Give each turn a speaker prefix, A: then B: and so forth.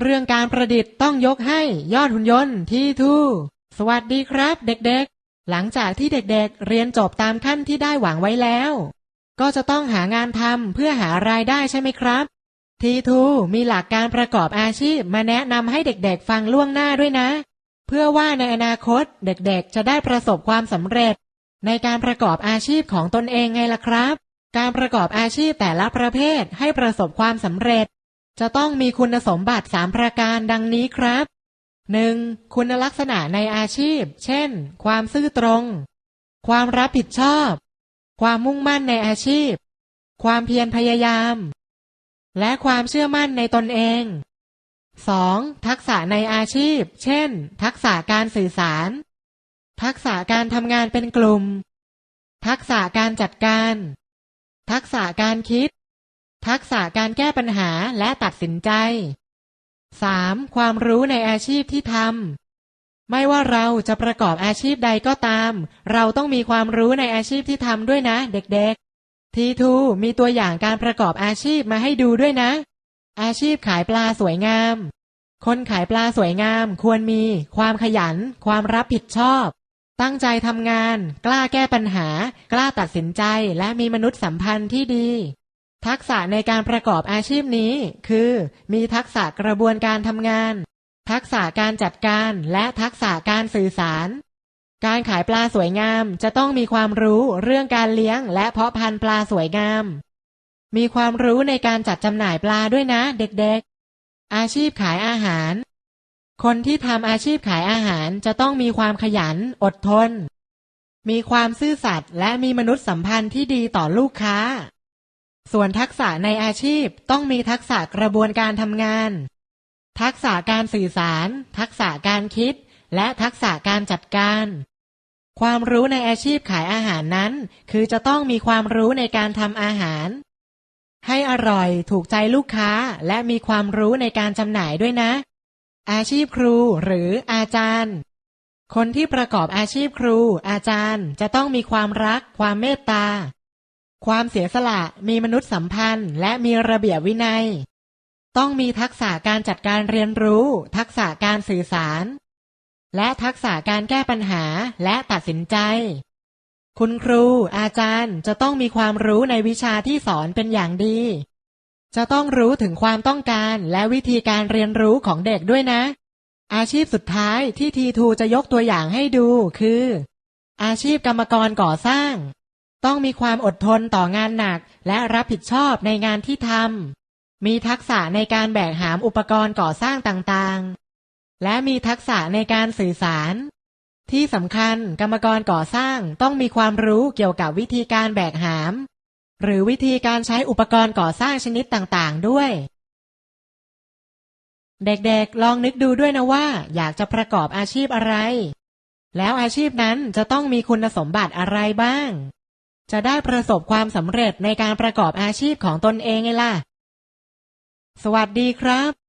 A: เรื่องการประดิษฐ์ต้องยกให้ยอดหุ่นยนต์ทีทูสวัสดีครับเด็กๆ หลังจากที่เด็กๆ เรียนจบตามขั้นที่ได้หวังไว้แล้ว ก็จะต้องหางานทำเพื่อหารายได้ใช่ไหมครับทีทูมีหลักการประกอบอาชีพมาแนะนำให้เด็กๆ ฟังล่วงหน้าด้วยนะ เพื่อว่าในอนาคตเด็กๆ จะได้ประสบความสำเร็จ ในการประกอบอาชีพของตนเองไงล่ะครับ การประกอบอาชีพแต่ละประเภทให้ประสบความสำเร็จ จะต้องมีคุณสมบัติสามประการดังนี้ครับ 1. คุณลักษณะในอาชีพ เช่น ความซื่อตรง ความรับผิดชอบ ความมุ่งมั่นในอาชีพ ความเพียรพยายาม และความเชื่อมั่นในตนเอง 2. ทักษะในอาชีพ เช่น ทักษะการสื่อสาร ทักษะการทำงานเป็นกลุ่ม ทักษะการจัดการ ทักษะการคิด ทักษะการแก้ปัญหาและตัดสินใจ 3. ความรู้ในอาชีพที่ทำไม่ว่าเราจะประกอบอาชีพใดก็ตาม เราต้องมีความรู้ในอาชีพที่ทำด้วยนะ เด็กๆ ทีทูมีตัวอย่างการประกอบอาชีพมาให้ดูด้วยนะ อาชีพขายปลาสวยงาม คนขายปลาสวยงาม ควรมี ความขยัน ความรับผิดชอบ ตั้งใจทำงาน กล้าแก้ปัญหา กล้าตัดสินใจและมีมนุษยสัมพันธ์ที่ดี ทักษะในการประกอบอาชีพนี้ คือ มีทักษะกระบวนการทำงาน ทักษะการจัดการและทักษะการสื่อสาร การขายปลาสวยงามจะต้องมีความรู้เรื่องการเลี้ยง และเพาะพันธุ์ปลาสวยงาม มีความรู้ในการจัดจำหน่ายปลาด้วยนะ เด็กๆ อาชีพขายอาหาร คนที่ทำอาชีพขายอาหารจะต้องมีความขยัน อดทน มีความซื่อสัตย์และมีมนุษยสัมพันธ์ที่ดีต่อลูกค้า ส่วนทักษะในอาชีพต้องมีทักษะกระบวนการทำงาน ทักษะการสื่อสาร ทักษะการคิด และทักษะการจัดการ ความรู้ในอาชีพขายอาหารนั้น คือจะต้องมีความรู้ในการทำอาหาร ให้อร่อยถูกใจลูกค้าและมีความรู้ในการจำหน่ายด้วยนะ อาชีพครูหรืออาจารย์ คนที่ประกอบอาชีพครู อาจารย์จะต้องมีความรัก ความเมตตา ความเสียสละมีมนุษยสัมพันธ์ และมีระเบียบวินัย ต้องมีทักษะการจัดการเรียนรู้ ทักษะการสื่อสาร และทักษะการแก้ปัญหาและตัดสินใจ คุณครู อาจารย์จะต้องมีความรู้ในวิชาที่สอนเป็นอย่างดี จะต้องรู้ถึงความต้องการและวิธีการเรียนรู้ของเด็กด้วยนะ อาชีพสุดท้ายที่ทีทูจะยกตัวอย่างให้ดูคือ อาชีพกรรมกรก่อสร้าง ต้องมีความอดทนต่องานหนักและรับผิดชอบในงานที่ทำ มีทักษะในการแบกหามอุปกรณ์ก่อสร้างต่างๆ และมีทักษะในการสื่อสาร ที่สำคัญกรรมกรก่อสร้างต้องมีความรู้เกี่ยวกับวิธีการแบกหาม หรือวิธีการใช้อุปกรณ์ก่อสร้างชนิดต่างๆ ด้วย เด็กๆ ลองนึกดูด้วยนะว่า อยากจะประกอบอาชีพอะไร แล้วอาชีพนั้นจะต้องมีคุณสมบัติอะไรบ้าง จะได้ประสบความสำเร็จในการประกอบอาชีพของตนเองไงล่ะ สวัสดีครับ